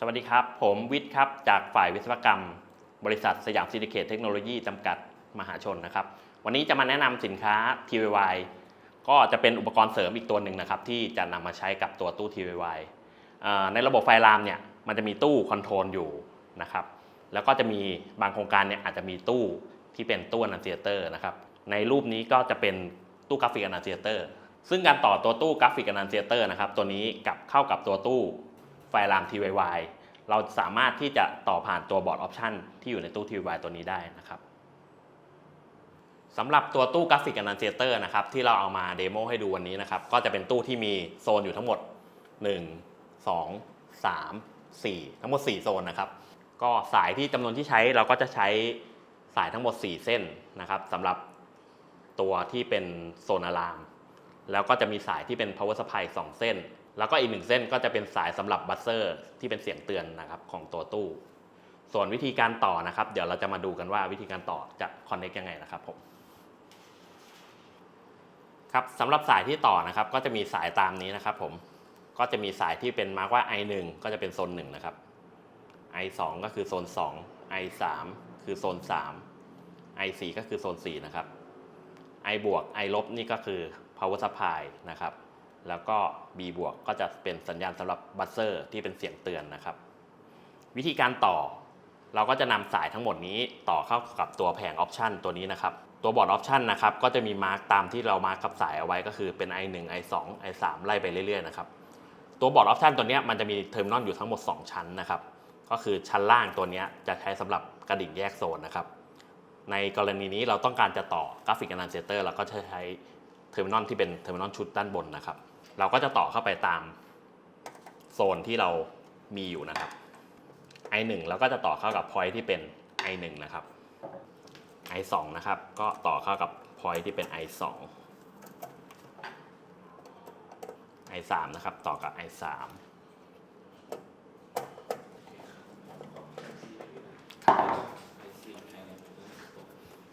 สวัสดีครับ ผมวิทย์ครับ จากฝ่ายวิศวกรรม บริษัทสยามซิลิเคตเทคโนโลยีจำกัดมหาชนนะครับ วันนี้จะมาแนะนำสินค้า TVY ก็จะเป็นอุปกรณ์เสริมอีกตัวหนึ่งนะครับ ที่จะนำมาใช้กับตัวตู้ TVY ในระบบไฟรามเนี่ยมันจะมีตู้คอนโทรลอยู่นะครับ แล้วก็จะมีบางโครงการเนี่ยอาจจะมีตู้ที่เป็นตู้อนาเซียเตอร์นะครับ ในรูปนี้ก็จะเป็นตู้กราฟิกอนาเซียเตอร์ซึ่งการต่อตัวตู้กราฟิกอนาเซียเตอร์นะครับตัวนี้กับเข้ากับตัวตู้ ไฟราม TVY เราสามารถที่จะต่อผ่านตัวบอร์ดออปชันที่อยู่ในตู้ TVY ตัวนี้ได้นะครับสำหรับตัวตู้กราฟิกแอนาเซเตอร์นะครับที่เราเอามาเดโมให้ดูวันนี้นะครับก็จะเป็นตู้ที่มีโซนอยู่ทั้งหมด 1 2 3 4 ทั้งหมด 4 โซนนะครับก็สายที่จำนวนที่ใช้เราก็จะใช้สายทั้งหมด 4 เส้นนะครับสำหรับตัวที่เป็นโซนอะลาม แล้วก็จะมีสายที่เป็น power supply อีก2เส้น แล้วก็อีกหนึ่งเส้นก็จะเป็นสายสำหรับบัสเซอร์ที่เป็นเสียงเตือนนะครับของตัวตู้ ส่วนวิธีการต่อนะครับ เดี๋ยวเราจะมาดูกันว่าวิธีการต่อจะ connect ยังไงนะครับผมครับสำหรับสายที่ต่อนะครับ ก็จะมีสายตามนี้นะครับ ผมก็จะมีสายที่เป็นมาร์กว่า i1 ก็จะเป็นโซน1นะครับ i2 ก็คือโซน 2 i3 คือโซน 3 i4 ก็คือโซน 4 นะครับ i บวก i ลบนี่ก็คือ power supply นะครับ แล้วก็ b บวกก็จะเป็นสัญญาณสำหรับบัสเซอร์ที่เป็นเสียงเตือนนะครับ วิธีการต่อ เราก็จะนำสายทั้งหมดนี้ต่อเข้ากับตัวแผงออปชันตัวนี้นะครับ ตัวบอร์ดออปชันนะครับก็จะมีมาร์กตามที่เรามาร์กกับสายเอาไว้ก็คือเป็น i1 i2 i3 ไล่ไปเรื่อยๆนะครับ ตัวบอร์ดออปชันตัวนี้มันจะมีเทอร์มินอลอยู่ทั้งหมด 2 ชั้นนะครับ ก็คือชั้นล่างตัวนี้จะใช้สำหรับกระดิ่งแยกโซนนะครับ ในกรณีนี้เราต้องการจะต่อกราฟิกอนาเซเตอร์เราก็จะใช้เทอร์มินอลที่เป็นเทอร์มินอลชุดด้านบนนะครับ เราก็จะต่อเข้าไปตามโซนที่เรามีอยู่นะครับ i1 เราก็จะต่อเข้ากับ point ที่เป็น i1 นะครับ i2 นะครับ ก็ต่อเข้ากับ point ที่เป็น i2 i3 นะครับ ต่อกับ i3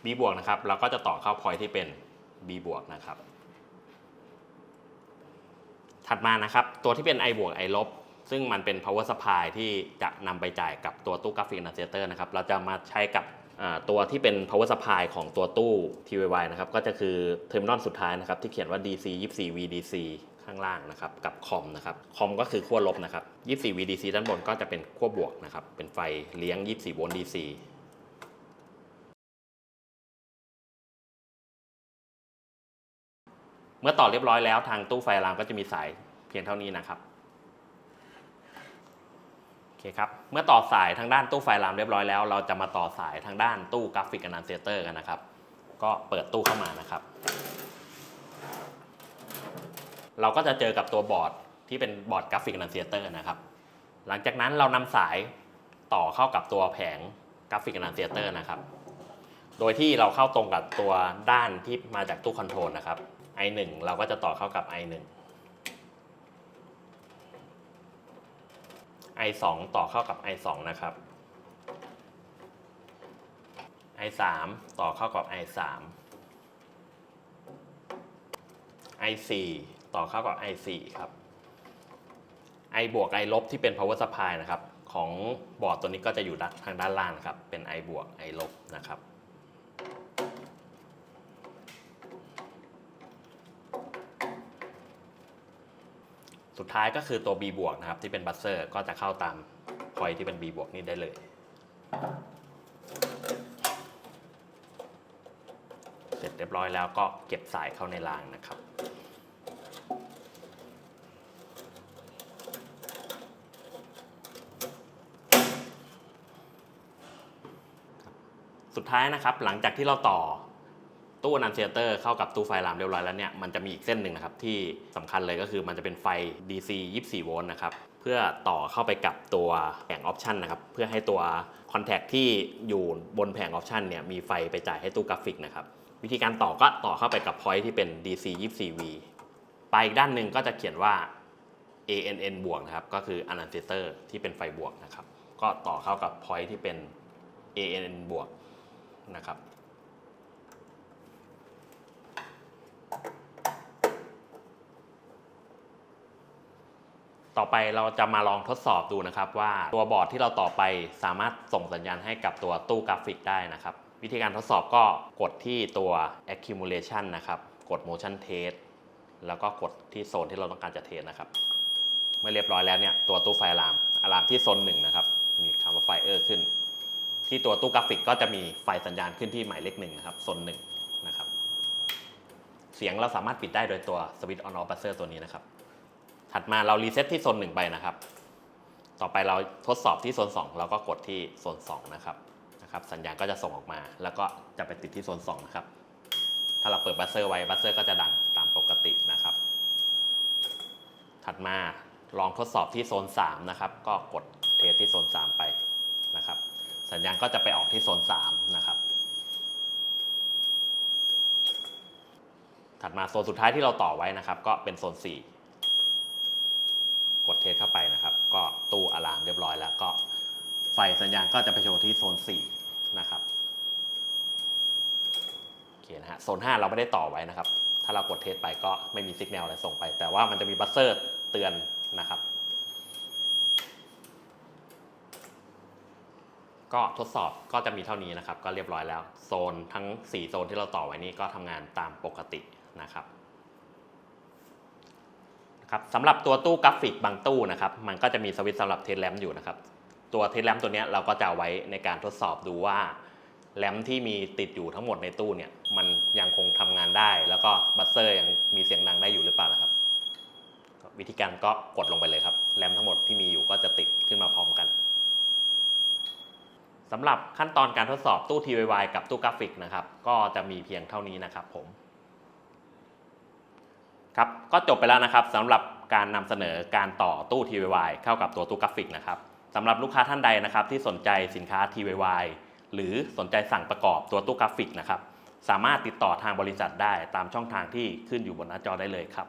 b บวกนะครับ เราก็จะต่อเข้า point ที่เป็น b บวกนะครับ ถัดมานะครับตัวที่เป็น i บวก i ลบซึ่งมันเป็น power supply ที่จะนำไปจ่ายกับตัวตู้กราฟิกนาเซเตอร์นะครับ เราจะมาใช้กับตัวที่เป็น power supply ของตัวตู้ TVY นะครับ ก็จะคือเทอร์มินอลสุดท้ายนะครับ ที่เขียนว่า DC 24 VDC ข้างล่างนะครับ กับคอมนะครับ คอมก็คือขั้วลบนะครับ 24 VDC ด้านบนก็จะเป็นขั้วบวกนะครับ เป็นไฟเลี้ยง 24 โวลต์ DC มื่อต่อเรียบร้อยแล้วทางตู้ไฟอะลามก็จะมีสายเพียงเท่านี้นะครับโอเคครับเมื่อต่อสายทางด้านตู้ไฟอะลามเรียบร้อยแล้ว เราจะมาต่อสายทางด้านตู้กราฟิกอนาเซเตอร์กันนะครับ ก็เปิดตู้เข้ามานะครับ เราก็จะเจอกับตัวบอร์ดที่เป็นบอร์ดกราฟิกอนาเซเตอร์นะครับ หลังจากนั้นเรานำสายต่อเข้ากับตัวแผงกราฟิกอนาเซเตอร์นะครับโดยที่เราเข้าตรงกับตัวด้านที่มาจากตู้คอนโทรลนะครับ i1 เราก็จะต่อเข้ากับ i1 i2 ต่อเข้ากับ i2 นะครับ i3 ต่อเข้ากับ i3 i4 ต่อเข้ากับ i4 ครับ i บวก i ลบที่เป็น power supply นะครับ ของบอร์ดตัวนี้ก็จะอยู่ด้านทางด้านล่างนะครับ เป็น i บวก i ลบนะครับ สุดท้ายก็คือตัว B บวกนะครับที่เป็นบัสเซอร์ก็จะเข้าตามพอยที่เป็น B บวกนี่ได้เลย เสร็จเรียบร้อยแล้วก็เก็บสายเข้าในรางนะครับ สุดท้ายนะครับหลังจากที่เราต่อ ตู้นันเซเตอร์เข้ากับตู้ไฟรามเรียบร้อยแล้วเนี่ยมันจะมีอีกเส้นหนึ่งนะครับที่สำคัญเลยก็คือมันจะเป็นไฟ DC 24 โวลต์นะครับเพื่อต่อเข้าไปกับตัวแผงออปชันนะครับเพื่อให้ตัวคอนแทคที่อยู่บนแผงออปชันเนี่ยมีไฟไปจ่ายให้ตู้กราฟิกนะครับวิธีการต่อก็ต่อเข้าไปกับพอยที่เป็น DC 24V ไปอีกด้านหนึ่งก็จะเขียนว่า ANN บวกนะครับก็คือ a n n c e t o r ที่เป็นไฟบวกนะครับก็ต่อเข้ากับพอยที่เป็น ANN บวกนะครับ ต่อไปเราจะมาลองทดสอบดูนะครับ ว่าตัวบอร์ดที่เราต่อไปสามารถส่งสัญญาณให้กับตัวตู้กราฟิกได้นะครับ วิธีการทดสอบก็กดที่ตัว accumulation นะครับ กด motion test แล้วก็กดที่โซนที่เราต้องการจะเทสนะครับ เมื่อเรียบร้อยแล้วเนี่ยตัวตู้ไฟอะลามอะลามที่โซนหนึ่งนะครับ มีคำว่าไฟเออร์ขึ้น ที่ตัวตู้กราฟิกก็จะมีไฟสัญญาณขึ้นที่หมายเลขหนึ่งนะครับโซนหนึ่งนะครับ เสียงเราสามารถปิดได้โดยตัวสวิตช์ on off buzzer ตัวนี้นะครับ ถัดมาเรารีเซ็ตที่โซนหนึ่งไปนะครับ ต่อไปเราทดสอบที่โซน2เราก็กดที่โซน2นะครับนะครับ สัญญาณก็จะส่งออกมา แล้วก็จะไปติดที่โซน2นะครับ ถ้าเราเปิดบัสเซอร์ไว้บัสเซอร์ก็จะดังตามปกตินะครับ ถัดมาลองทดสอบที่โซน3นะครับ ก็กดเทสที่โซน3ไปนะครับ สัญญาณก็จะไปออกที่โซน3นะครับถัดมาโซนสุดท้ายที่เราต่อไว้นะครับ ก็เป็นโซน4 เทสเข้าไปนะครับ ก็ตู้อะลามเรียบร้อยแล้วก็ไฟสัญญาณก็จะไปโชว์ที่โซน 4 นะครับโอเคนะฮะโซน 5 เราไม่ได้ต่อไว้นะครับ ถ้าเรากดเทสไปก็ไม่มีสัญญาณอะไรส่งไป แต่ว่ามันจะมีบัสเซอร์เตือนนะครับ ก็ทดสอบก็จะมีเท่านี้นะครับ ก็เรียบร้อยแล้ว โซนทั้ง 4 โซนที่เราต่อไว้นี่ก็ทำงานตามปกตินะครับ ครับสำหรับตัวตู้กราฟิกบางตู้นะครับ มันก็จะมีสวิตช์สำหรับเทสแลมอยู่นะครับ ตัวเทสแลมตัวนี้เราก็จะไว้ในการทดสอบดูว่าแลมที่มีติดอยู่ทั้งหมดในตู้เนี่ย มันยังคงทำงานได้ แล้วก็บัสเซอร์ยังมีเสียงดังได้อยู่หรือเปล่านะครับ วิธีการก็กดลงไปเลยครับแรมทั้งหมดที่มีอยู่ก็จะติดขึ้นมาพร้อมกันสำหรับขั้นตอนการทดสอบตู้ TYY กับตู้กราฟิกนะครับ ก็จะมีเพียงเท่านี้นะครับผม ครับก็จบไปแล้วนะครับสำหรับการนำเสนอการต่อตู้ TVY เข้ากับตัวตู้กราฟิกนะครับสำหรับลูกค้าท่านใดนะครับที่สนใจสินค้า TVY หรือสนใจสั่งประกอบตัวตู้กราฟิกนะครับสามารถติดต่อทางบริษัทได้ตามช่องทางที่ขึ้นอยู่บนหน้าจอได้เลยครับ